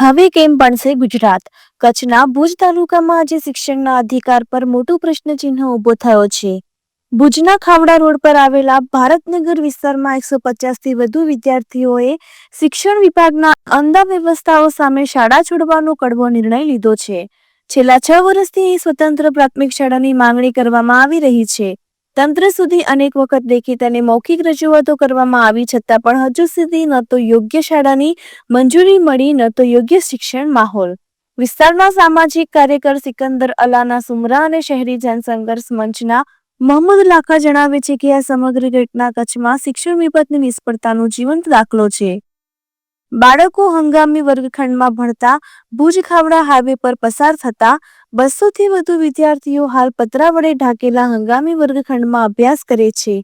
હવે કેમ બનશે ગુજરાત? કચ્છના ભુજ તાલુકામાં આજે શિક્ષણના અધિકાર પર મોટું પ્રશ્નચિહ્ન ઊભો થયો છે. ભુજના ખાવડા રોડ પર આવેલા ભારતનગર વિસ્તારમાં એકસો પચાસથી વધુ વિદ્યાર્થીઓએ શિક્ષણ વિભાગના અંધા વ્યવસ્થાઓ સામે શાળા છોડવાનો કડવો નિર્ણય લીધો છે. છેલ્લા છ વર્ષથી સ્વતંત્ર પ્રાથમિક શાળાની માંગણી કરવામાં આવી રહી છે. તંત્ર સુધી અનેક વખત લેખિત અને મૌખિક રજૂઆતો કરવામાં આવી છતાં પણ હજુ સુધી ન તો યોગ્ય શાળાની મંજૂરી મળી, ન તો યોગ્ય શિક્ષણ માહોલ. વિસ્તારના સામાજિક કાર્યકર સિકંદર, અલાના સુમરા અને શહેરી જનસંઘર્ષ મંચના મોહમ્મદ લાખા જણાવે છે કે આ સમગ્ર ઘટના કચ્છમાં શિક્ષણ વિભાગની નિષ્ફળતાનો જીવંત દાખલો છે. બાળકો હંગામી વર્ગખંડમાં ભણતા, ભુજ ખાવડા હાઈવે પર પસાર થતા બસોથી વધુ વિદ્યાર્થીઓ હાલ પતરા વડે ઢાંકેલા હંગામી વર્ગખંડમાં અભ્યાસ કરે છે.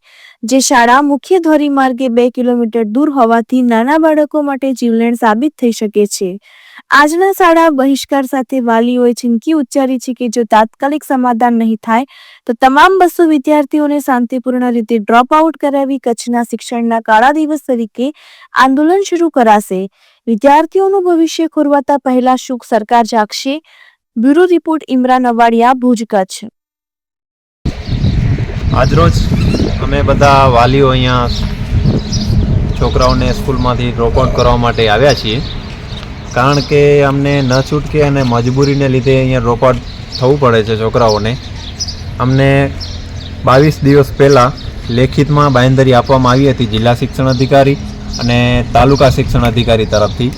જે શાળા મુખ્ય ધોરીમાર્ગે બે કિલોમીટર દૂર હોવાથી નાના બાળકો માટે જીવલેણ સાબિત થઈ શકે છે. આજના શાળા બહિષ્કાર સાથે વાલીઓએ ચીમકી ઉચ્ચારી છે કે જો તાત્કાલિક સમાધાન નહીં થાય, તો તમામ બસો વિદ્યાર્થીઓને શાંતિપૂર્ણ રીતે ડ્રોપ આઉટ કરાવી કચ્છના શિક્ષણના કાળા દિવસ તરીકે આંદોલન શરૂ કરાશે. વિદ્યાર્થીઓનું ભવિષ્ય ખોરવાતા પહેલા શું સરકાર જાગશે. Bureau report Imran Awadiya, Bhuj, Kutch. આજરોજ અમે બધા વાલીઓ અહીંયા છોકરાઓને સ્કૂલમાંથી ડ્રોપઆઉટ કરવા માટે આવ્યા છીએ. કારણ કે અમને ન છૂટકે અને મજબૂરીને લીધે અહીંયા ડ્રોપઆઉટ થવું પડે છે છોકરાઓને. અમને બાવીસ દિવસ પહેલાં લેખિતમાં બાંયધરી આપવામાં આવી હતી જિલ્લા શિક્ષણ અધિકારી અને તાલુકા શિક્ષણ અધિકારી તરફથી.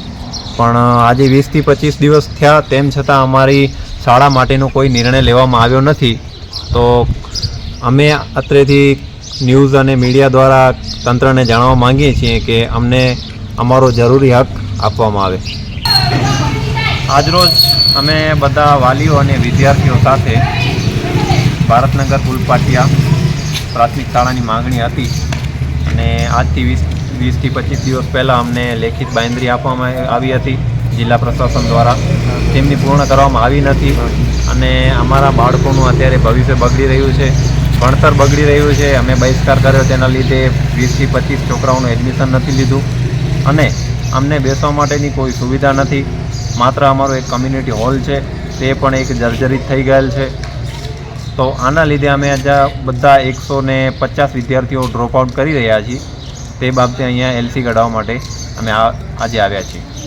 પણ આજે વીસથી પચીસ દિવસ થયા, તેમ છતાં અમારી શાળા માટેનો કોઈ નિર્ણય લેવામાં આવ્યો નથી. તો અમે અત્રેથી ન્યૂઝ અને મીડિયા દ્વારા તંત્રને જાણવા માંગીએ છીએ કે અમને અમારો જરૂરી હક આપવામાં આવે. આજરોજ અમે બધા વાલીઓ અને વિદ્યાર્થીઓ સાથે ભારતનગર પુલપાટિયા પ્રાથમિક શાળાની માંગણી હતી અને આજથી વીસ, વીસથી પચીસ દિવસ પહેલાં અમને લેખિત બાંયધરી આપવામાં આવી હતી જિલ્લા પ્રશાસન દ્વારા. તેમની પૂર્ણ કરવામાં આવી નથી અને અમારા બાળકોનું અત્યારે ભવિષ્ય બગડી રહ્યું છે. ભણતર બગડી રહ્યું છે. અમે બહિષ્કાર કર્યો તેના લીધે વીસથી પચીસ છોકરાઓનું એડમિશન નથી લીધું. અને અમને બેસવા માટેની કોઈ સુવિધા નથી. માત્ર અમારો એક કમ્યુનિટી હોલ છે. તે પણ એક જર્જરિત થઈ ગયેલ છે. તો આના લીધે અમે આજે બધા એકસો ને પચાસ વિદ્યાર્થીઓ ડ્રોપ આઉટ કરી રહ્યા છીએ. તે બાબતે અહીંયા એલસી કઢાવવા માટે અમે આજે આવ્યા છીએ.